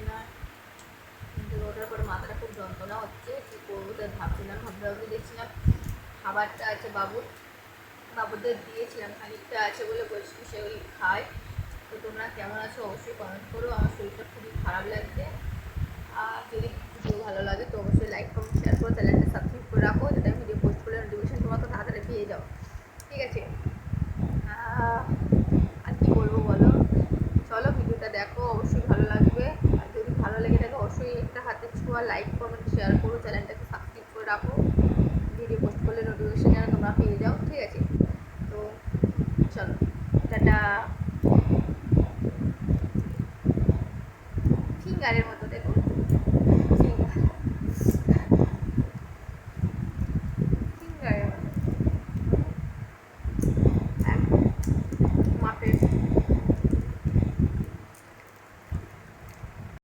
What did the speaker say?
হচ্ছে না। কিন্তু ওঠার পরে মাথাটা খুব যন্ত্রণা হচ্ছে, কী করব তাই ভাবছিলাম ভাবতে ভাবতে দেখছিলাম খাবারটা আছে বাবুর বাবুদের দিয়েছিলাম, খানিকটা আছে বলে বলছি সেগুলি খাই তো তোমরা কেমন আছো অবশ্যই কমেন্ট করো, আমার শরীরটা খুবই খারাপ লাগছে। আর যদি ভিডিও ভালো লাগে তো অবশ্যই লাইক কমেন্ট শেয়ার করো চ্যানেলটা সাবস্ক্রাইব করে রাখো, যাতে আমি ভিডিও পোস্ট করলে নোটিফিকেশন তোমার তো তাড়াতাড়ি পেয়ে যাও। ঠিক আছে? আর কি বলব বলো? চলো ভিডিওটা দেখো, অবশ্যই ভালো লাগবে আমার লাইক কমেন্ট শেয়ার করো চ্যানেলটাকে সাবস্ক্রাইব করে রাখো। ভিডিও পোস্ট করলে নোটিফিকেশন যেন তোমরা পেয়ে যাও, ঠিক আছে? তো চলো, টাটা। ফিঙ্গারের মতো।